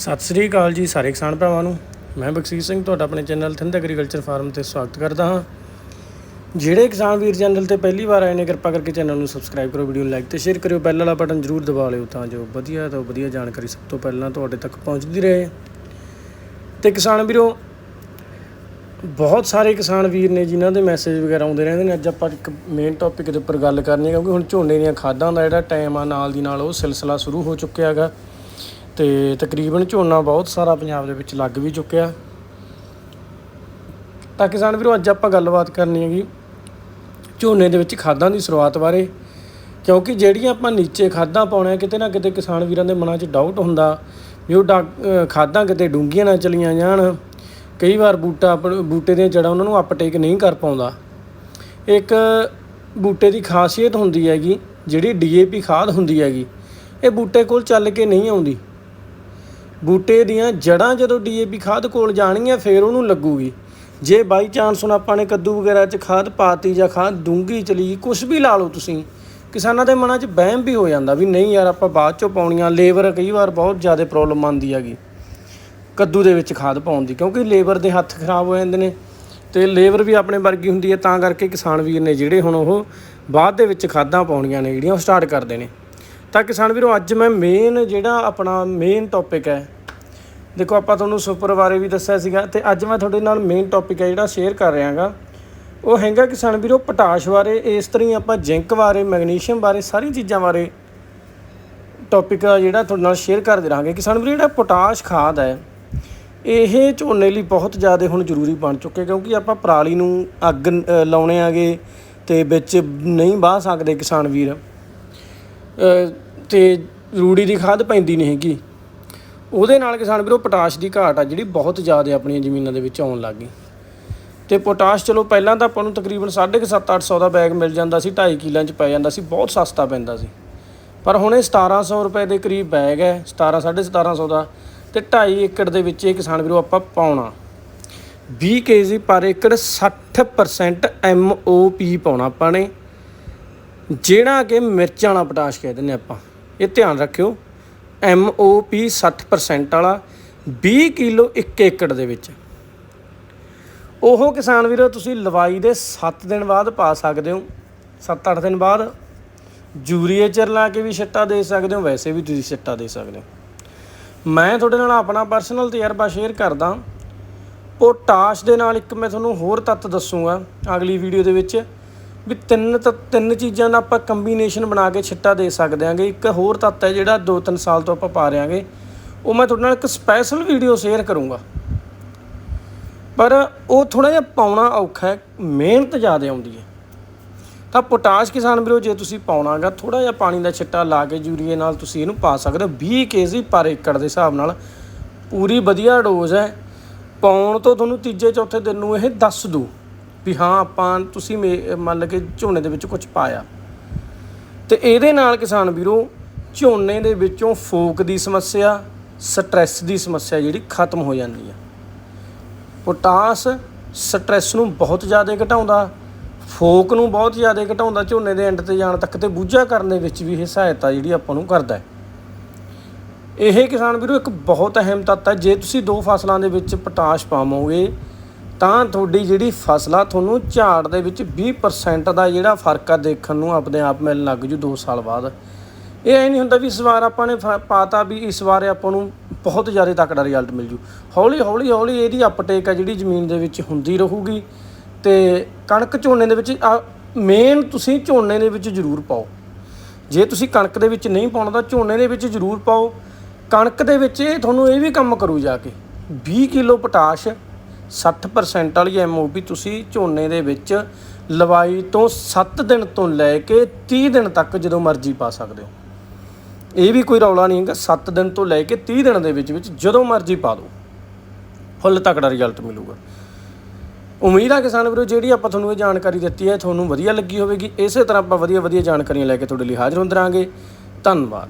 ਸਤਿ ਸ੍ਰੀ ਅਕਾਲ ਜੀ ਸਾਰੇ ਕਿਸਾਨ ਭਰਾਵਾਂ ਨੂੰ। ਮੈਂ ਬਖਸ਼ੀਸ਼ ਸਿੰਘ, ਤੁਹਾਡਾ ਆਪਣੇ ਚੈਨਲ ਥਿੰਦ ਐਗਰੀਕਲਚਰ ਫਾਰਮ ਤੇ ਸਵਾਗਤ ਕਰਦਾ ਹਾਂ। ਜਿਹੜੇ ਕਿਸਾਨ ਵੀਰ ਚੈਨਲ ਤੇ ਪਹਿਲੀ ਵਾਰ ਆਏ ਨੇ, ਕਿਰਪਾ ਕਰਕੇ ਚੈਨਲ ਨੂੰ ਸਬਸਕ੍ਰਾਈਬ ਕਰੋ, ਵੀਡੀਓ ਨੂੰ ਲਾਈਕ ਤੇ ਸ਼ੇਅਰ ਕਰਿਓ, ਬੈਲ ਵਾਲਾ ਬਟਨ ਜ਼ਰੂਰ ਦਬਾ ਲਿਓ ਤਾਂ ਜੋ ਵਧੀਆ ਤੋਂ ਵਧੀਆ ਜਾਣਕਾਰੀ ਸਭ ਤੋਂ ਪਹਿਲਾਂ ਤੁਹਾਡੇ ਤੱਕ ਪਹੁੰਚਦੀ ਰਹੇ। ਤੇ ਕਿਸਾਨ ਵੀਰੋ, ਬਹੁਤ ਸਾਰੇ ਕਿਸਾਨ ਵੀਰ ਨੇ ਜਿਨ੍ਹਾਂ ਦੇ ਮੈਸੇਜ ਵਗੈਰਾ ਆਉਂਦੇ ਰਹਿੰਦੇ ਨੇ, ਅੱਜ ਆਪਾਂ ਇੱਕ ਮੇਨ ਟੌਪਿਕ ਦੇ ਉੱਪਰ ਗੱਲ ਕਰਨੀ ਹੈ, ਕਿਉਂਕਿ ਹੁਣ ਝੋਨੇ ਦੀਆਂ ਖਾਦਾਂ ਦਾ ਜਿਹੜਾ ਟਾਈਮ ਆ, ਨਾਲ ਦੀ ਨਾਲ ਉਹ ਸਿਲਸਿਲਾ ਸ਼ੁਰੂ ਹੋ ਚੁੱਕਿਆ ਹੈਗਾ। ਤੇ ਤਕਰੀਬਨ ਝੋਨਾ ਬਹੁਤ ਸਾਰਾ ਪੰਜਾਬ ਦੇ ਵਿੱਚ ਲੱਗ ਵੀ ਚੁੱਕਿਆ। ਤਾਂ ਕਿਸਾਨ ਵੀਰੋ, ਅੱਜ ਆਪਾਂ ਗੱਲਬਾਤ ਕਰਨੀ ਹੈਗੀ ਝੋਨੇ ਦੇ ਵਿੱਚ ਖਾਦਾਂ ਦੀ ਸ਼ੁਰੂਆਤ ਬਾਰੇ, ਕਿਉਂਕਿ ਜਿਹੜੀਆਂ ਆਪਾਂ ਨੀਚੇ ਖਾਦਾਂ ਪਾਉਣੇ ਕਿਤੇ ਨਾ ਕਿਤੇ ਕਿਸਾਨ ਵੀਰਾਂ ਦੇ ਮਨਾਂ 'ਚ ਡਾਊਟ ਹੁੰਦਾ ਵੀ ਉਹ ਡਾ- ਖਾਦਾਂ ਕਿਤੇ ਡੂੰਘੀਆਂ ਨਾ ਚਲੀਆਂ ਜਾਣ। ਕਈ ਵਾਰ ਬੂਟਾ ਆਪਣ- ਬੂਟੇ ਦੀਆਂ ਜੜ੍ਹਾਂ ਉਹਨਾਂ ਨੂੰ ਅਪਟੇਕ ਨਹੀਂ ਕਰ ਪਾਉਂਦਾ। ਇੱਕ ਬੂਟੇ ਦੀ ਖਾਸੀਅਤ ਹੁੰਦੀ ਹੈਗੀ, ਜਿਹੜੀ ਡੀਏਪੀ ਖਾਦ ਹੁੰਦੀ ਹੈਗੀ, ਇਹ ਬੂਟੇ ਕੋਲ ਚੱਲ ਕੇ ਨਹੀਂ ਆਉਂਦੀ। ਬੂਟੇ ਦੀਆਂ ਜੜਾਂ ਜਦੋਂ ਡੀਏਪੀ ਖਾਦ ਕੋਲ ਜਾਣਗੀਆਂ, ਫੇਰ ਉਹਨੂੰ ਲੱਗੂਗੀ। ਜੇ ਬਾਈ ਚਾਂਸ ਹੁਣ ਆਪਾਂ ਨੇ ਕੱਦੂ ਵਗੈਰਾ 'ਚ ਖਾਦ ਪਾਤੀ ਜਾਂ ਖਾਦ ਡੂੰਗੀ ਚਲੀ ਕੁਝ ਵੀ ਲਾ ਲਓ ਤੁਸੀਂ, ਕਿਸਾਨਾਂ ਦੇ ਮਨਾਂ 'ਚ ਵਹਿਮ ਵੀ ਹੋ ਜਾਂਦਾ ਵੀ ਨਹੀਂ ਯਾਰ ਆਪਾਂ ਬਾਅਦ 'ਚੋਂ ਪਾਉਣੀਆਂ, ਲੇਬਰ ਕਈ ਵਾਰ ਬਹੁਤ ਜ਼ਿਆਦਾ ਪ੍ਰੋਬਲਮ ਆਉਂਦੀ ਹੈਗੀ, ਕੱਦੂ ਦੇ ਵਿੱਚ ਖਾਦ ਪਾਉਣ ਦੀ, ਕਿਉਂਕਿ ਲੇਬਰ ਦੇ ਹੱਥ ਖਰਾਬ ਹੋ ਜਾਂਦੇ ਨੇ, ਤੇ ਲੇਬਰ ਵੀ ਆਪਣੇ ਵਰਗੀ ਹੁੰਦੀ ਹੈ, ਤਾਂ ਕਰਕੇ ਕਿਸਾਨ ਵੀਰ ਨੇ ਜਿਹੜੇ ਹੁਣ ਉਹ ਬਾਅਦ ਦੇ ਵਿੱਚ ਖਾਦਾਂ ਪਾਉਣੀਆਂ ਨੇ, ਜਿਹੜੀਆਂ ਉਹ ਸਟਾਰਟ ਕਰਦੇ ਨੇ। ਤਾਂ ਕਿਸਾਨ ਵੀਰੋ ਅੱਜ ਮੈਂ ਮੇਨ ਜਿਹੜਾ ਆਪਣਾ ਮੇਨ ਟੌਪਿਕ ਹੈ ਦੇਖੋ ਆਪਾਂ ਤੁਹਾਨੂੰ ਸੁਪਰ ਬਾਰੇ ਵੀ ਦੱਸਿਆ ਸੀਗਾ ਤੇ ਅੱਜ ਮੈਂ ਤੁਹਾਡੇ ਨਾਲ ਮੇਨ ਟੌਪਿਕ ਹੈ ਜਿਹੜਾ ਸ਼ੇਅਰ ਕਰ ਰਿਹਾਗਾ। ਉਹ ਹੈਗਾ ਕਿਸਾਨ ਵੀਰੋ ਪੋਟਾਸ਼ ਬਾਰੇ ਇਸ ਤਰ੍ਹਾਂ ਹੀ ਆਪਾਂ ਜ਼ਿੰਕ ਬਾਰੇ ਮੈਗਨੀਸ਼ੀਅਮ ਬਾਰੇ ਸਾਰੀ ਚੀਜ਼ਾਂ ਬਾਰੇ ਟੌਪਿਕ ਜਿਹੜਾ ਤੁਹਾਡੇ ਨਾਲ ਸ਼ੇਅਰ ਕਰਦੇ ਰਹਾਂਗੇ। ਕਿਸਾਨ ਵੀਰੋ ਜਿਹੜਾ ਪੋਟਾਸ਼ ਖਾਦ ਹੈ ਇਹ ਝੋਨੇ ਲਈ ਬਹੁਤ ਜ਼ਿਆਦਾ ਹੁਣ ਜ਼ਰੂਰੀ ਬਣ ਚੁੱਕਿਆ ਕਿਉਂਕਿ ਆਪਾਂ ਪਰਾਲੀ ਨੂੰ ਅੱਗ ਅ, ਲਾਉਣੇ ਆਗੇ ਤੇ ਵਿੱਚ ਨਹੀਂ ਬਾਹ ਸਕਦੇ ਕਿਸਾਨ ਵੀਰ। ਤੇ ਰੂੜੀ ਦੀ ਖਾਦ ਪੈਂਦੀ ਨਹੀਂ ਹੈਗੀ। ਉਹਦੇ ਨਾਲ ਕਿਸਾਨ ਵੀਰੋ, ਪੋਟਾਸ਼ ਦੀ ਘਾਟ ਆ ਜਿਹੜੀ ਬਹੁਤ ਜ਼ਿਆਦਾ ਆਪਣੀਆਂ ਜ਼ਮੀਨਾਂ ਦੇ ਵਿੱਚ ਆਉਣ ਲੱਗ ਗਈ। ਤੇ ਪੋਟਾਸ਼ ਚਲੋ ਪਹਿਲਾਂ ਤਾਂ ਆਪਾਂ ਨੂੰ ਤਕਰੀਬਨ 7.5 800 ਦਾ ਬੈਗ ਮਿਲ ਜਾਂਦਾ ਸੀ 2.5 ਕਿੱਲਿਆਂ 'ਚ ਪੈ ਜਾਂਦਾ ਸੀ, ਬਹੁਤ ਸਸਤਾ ਪੈਂਦਾ ਸੀ। ਪਰ ਹੁਣ ਇਹ 1700 ਰੁਪਏ ਦੇ ਕਰੀਬ ਬੈਗ ਹੈ 17 1750 ਦਾ, ਤੇ 2.5 ਏਕੜ ਦੇ ਵਿੱਚ ਇਹ ਕਿਸਾਨ ਵੀਰੋ ਆਪਾਂ ਪਾਉਣਾ। 20 ਕੇਜੀ ਪਰ ਏਕੜ 60% MOP ਪਾਉਣਾ ਆਪਾਂ ਨੇ। ਜਿਹੜਾ ਕਿ ਮਿਰਚਾਂ ਵਾਲਾ ਪੋਟਾਸ਼ ਕਹਿ ਦਿੰਦੇ ਆਪਾਂ, ਇਹ ਧਿਆਨ ਰੱਖਿਓ। ਐੱਮ ਓ ਪੀ 60% ਵਾਲਾ 20 ਕਿਲੋ 1 ਏਕੜ ਦੇ ਵਿੱਚ। ਉਹ ਕਿਸਾਨ ਵੀਰੋ, ਤੁਸੀਂ ਲਵਾਈ ਦੇ 7 ਦਿਨ ਬਾਅਦ ਪਾ ਸਕਦੇ ਹੋ। 7-8 ਦਿਨ ਬਾਅਦ ਯੂਰੀਏ ਚ ਲਾ ਕੇ ਵੀ ਛਿੱਟਾ ਦੇ ਸਕਦੇ ਹੋ, ਵੈਸੇ ਵੀ ਤੁਸੀਂ ਛਿੱਟਾ ਦੇ ਸਕਦੇ ਹੋ। ਮੈਂ ਤੁਹਾਡੇ ਨਾਲ ਆਪਣਾ ਪਰਸਨਲ ਤਜਰਬਾ ਸ਼ੇਅਰ ਕਰਦਾ। ਪੋਟਾਸ਼ ਦੇ ਨਾਲ ਇੱਕ ਮੈਂ ਤੁਹਾਨੂੰ ਹੋਰ ਤੱਤ ਦੱਸੂਗਾ ਅਗਲੀ ਵੀਡੀਓ ਦੇ ਵਿੱਚ। ਵੀ ਤਿੰਨ ਤ ਤਿੰਨ ਚੀਜ਼ਾਂ ਦਾ ਆਪਾਂ ਕੰਬੀਨੇਸ਼ਨ ਬਣਾ ਕੇ ਛਿੱਟਾ ਦੇ ਸਕਦੇ ਆਂਗੇ ਇੱਕ ਹੋਰ ਤੱਤ ਹੈ ਜਿਹੜਾ 2-3 ਸਾਲ ਤੋਂ ਆਪਾਂ ਪਾ ਰਹੇ ਆਂਗੇ ਉਹ ਮੈਂ ਤੁਹਾਡੇ ਨਾਲ ਇੱਕ ਸਪੈਸ਼ਲ ਵੀਡੀਓ ਸ਼ੇਅਰ ਕਰੂੰਗਾ। ਪਰ ਉਹ ਥੋੜਾ ਜਿਹਾ ਪਾਉਣਾ ਔਖਾ ਹੈ, ਮਿਹਨਤ ਜ਼ਿਆਦਾ ਆਉਂਦੀ ਹੈ। ਤਾਂ ਪੋਟਾਸ਼ ਕਿਸਾਨ ਵੀਰੋ, ਜੇ ਤੁਸੀਂ ਪਾਉਣਾਗਾ ਥੋੜਾ ਜਿਹਾ ਪਾਣੀ ਦਾ ਛਿੱਟਾ ਲਾ ਕੇ ਯੂਰੀਏ ਨਾਲ ਤੁਸੀਂ ਇਹਨੂੰ ਪਾ ਸਕਦੇ ਹੋ 20 ਕੇਜੀ ਪਰ ਏਕੜ ਦੇ ਹਿਸਾਬ ਨਾਲ। ਪੂਰੀ ਵਧੀਆ ਡੋਜ਼ ਹੈ। ਪਾਉਣ ਤੋਂ ਤੁਹਾਨੂੰ ਤੀਜੇ, ਚੌਥੇ ਦਿਨ ਨੂੰ ਇਹ ਦੱਸ ਦੂ। ਵੀ ਹਾਂ, ਆਪਾਂ ਤੁਸੀਂ ਮੇ- ਮੰਨ ਲਓ ਕਿ ਝੋਨੇ ਦੇ ਵਿੱਚ ਕੁਝ ਪਾਇਆ। ਤੇ ਇਹਦੇ ਨਾਲ ਕਿਸਾਨ ਵੀਰੋ, ਝੋਨੇ ਦੇ ਵਿੱਚੋਂ ਫੋਕ ਦੀ ਸਮੱਸਿਆ, ਸਟ੍ਰੈਸ ਦੀ ਸਮੱਸਿਆ ਜਿਹੜੀ ਖਤਮ ਹੋ ਜਾਂਦੀ ਹੈ ਪੋਟਾਸ ਸਟ੍ਰੈਸ ਨੂੰ ਬਹੁਤ ਜ਼ਿਆਦਾ ਘਟਾਉਂਦਾ, ਫੋਕ ਨੂੰ ਬਹੁਤ ਜ਼ਿਆਦਾ ਘਟਾਉਂਦਾ, ਝੋਨੇ ਦੇ ਐਂਡ ਤੇ ਜਾਣ ਤੱਕ ਤੇ ਬੂਝਾ ਕਰਨ ਦੇ ਵਿੱਚ ਵੀ ਇਹ ਸਹਾਇਤਾ ਜਿਹੜੀ ਆਪਾਂ ਨੂੰ ਕਰਦਾ ਹੈ। ਇਹ ਕਿਸਾਨ ਵੀਰੋ ਇੱਕ ਬਹੁਤ ਅਹਿਮ ਤੱਤ ਹੈ, ਜੇ ਤੁਸੀਂ ਦੋ ਫਸਲਾਂ ਦੇ ਵਿੱਚ ਪੋਟਾਸ਼ ਪਾਵੋਗੇ ਤਾਂ ਤੁਹਾਡੀ ਜਿਹੜੀ ਫਸਲ ਆ, ਤੁਹਾਨੂੰ ਝਾੜ ਦੇ ਵਿੱਚ 20% ਦਾ ਜਿਹੜਾ ਫ਼ਰਕ ਆ ਦੇਖਣ ਨੂੰ ਆਪਣੇ ਆਪ ਮਿਲਣ ਲੱਗ ਜੂ 2 ਸਾਲ ਬਾਅਦ। ਇਹ ਐ ਨਹੀਂ ਹੁੰਦਾ ਵੀ ਇਸ ਵਾਰ ਆਪਾਂ ਨੇ ਫ- ਪਾਤਾ ਵੀ ਇਸ ਵਾਰ ਆਪਾਂ ਨੂੰ ਬਹੁਤ ਜ਼ਿਆਦਾ ਤਕੜਾ ਰਿਜ਼ਲਟ ਮਿਲ ਜੂ। ਹੌਲੀ ਹੌਲੀ ਹੌਲੀ ਇਹਦੀ ਅਪਟੇਕ ਆ ਜਿਹੜੀ ਜ਼ਮੀਨ ਦੇ ਵਿੱਚ ਹੁੰਦੀ ਰਹੂਗੀ ਤੇ ਕਣਕ ਝੋਨੇ ਦੇ ਵਿੱਚ ਮੇਨ ਤੁਸੀਂ ਝੋਨੇ ਦੇ ਵਿੱਚ ਜ਼ਰੂਰ ਪਾਓ। ਜੇ ਤੁਸੀਂ ਕਣਕ ਦੇ ਵਿੱਚ ਨਹੀਂ ਪਾਉਣਾ ਤਾਂ ਝੋਨੇ ਦੇ ਵਿੱਚ ਜ਼ਰੂਰ ਪਾਓ। ਕਣਕ ਦੇ ਵਿੱਚ ਇਹ ਤੁਹਾਨੂੰ ਇਹ ਵੀ ਕੰਮ ਕਰੂ ਜਾ ਕੇ 20 ਕਿਲੋ ਪੋਟਾਸ਼ 60% ਵਾਲੀ ਐਮਓਪੀ ਤੁਸੀਂ ਝੋਨੇ ਦੇ ਵਿੱਚ ਲਵਾਈ ਤੋਂ 7 ਦਿਨ ਤੋਂ ਲੈ ਕੇ 30 ਦਿਨ ਤੱਕ ਜਦੋਂ ਮਰਜ਼ੀ ਪਾ ਸਕਦੇ ਹੋ। ਇਹ ਵੀ ਕੋਈ ਰੌਲਾ ਨਹੀਂ ਹੈਗਾ 7 ਦਿਨ ਤੋਂ ਲੈ ਕੇ 30 ਦਿਨ ਦੇ ਵਿੱਚ ਵਿੱਚ ਜਦੋਂ ਮਰਜ਼ੀ ਪਾ ਦਿਓ। ਫੁੱਲ ਤਕੜਾ ਰਿਜ਼ਲਟ ਮਿਲੂਗਾ। ਉਮੀਦ ਆ ਕਿਸਾਨ ਵੀਰੋ, ਜਿਹੜੀ ਆਪਾਂ ਤੁਹਾਨੂੰ ਇਹ ਜਾਣਕਾਰੀ ਦਿੱਤੀ ਹੈ, ਤੁਹਾਨੂੰ ਵਧੀਆ ਲੱਗੀ ਹੋਵੇਗੀ। ਇਸੇ ਤਰ੍ਹਾਂ ਆਪਾਂ ਵਧੀਆ ਵਧੀਆ ਜਾਣਕਾਰੀਆਂ ਲੈ ਕੇ ਤੁਹਾਡੇ ਲਈ ਹਾਜ਼ਰ ਹੁੰਦੇ ਰਹਾਂਗੇ। ਧੰਨਵਾਦ।